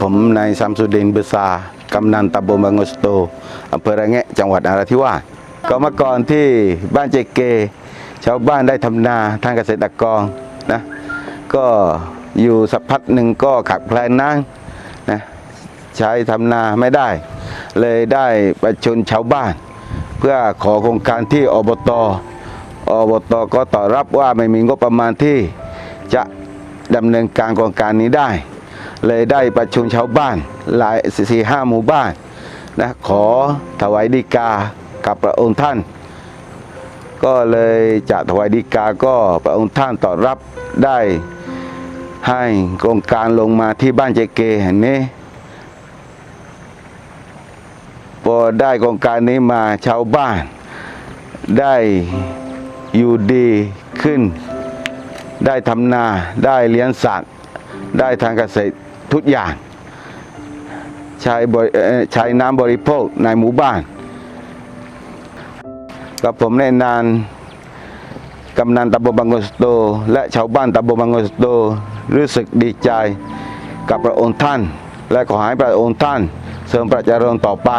ผมนายซัมสุดินเบซากำนันตำบลบางกสโตอำเภอระแงะจังหวัดนราธิวาสก็เมื่อก่อนที่บ้านเจเก ชาวบ้านได้ทำนาทางเกษตรกรนะก็อยู่สักพักหนึ่งก็ขาดแคลนน้ำนะใช้ทำนาไม่ได้ เลยได้ประชุมชาวบ้าน เพื่อขอโครงการที่อบตอบตก็ตอบรับว่าไม่มีงบประมาณที่จะดำเนินการโครงการนี้ได้ เลยได้ประชุมชาวบ้านหลายสี่ห้าหมู่บ้านนะขอถวายดีกากับพระองค์ท่าน ก็เลยจะถวายดีกาก็พระองค์ท่านตอบรับได้ให้โครงการลงมาที่บ้านเจเกแห่งนี้พอได้โครงการนี้มาชาวบ้านได้อยู่ดีขึ้น ได้ทำนาได้เลี้ยงสัตว์ ได้ทางเกษตร ทุกอย่าง ใช้บอ่อใช้น้ำบริโภคในหมู่บ้านกับผมในนานกำนันตำบลบางกสโต และชาวบ้านตำบลบางกอกสโตรู้สึกดีใจกับพระองค์ท่าน และขอให้พระองค์ท่านเสริมประจารนต่อไป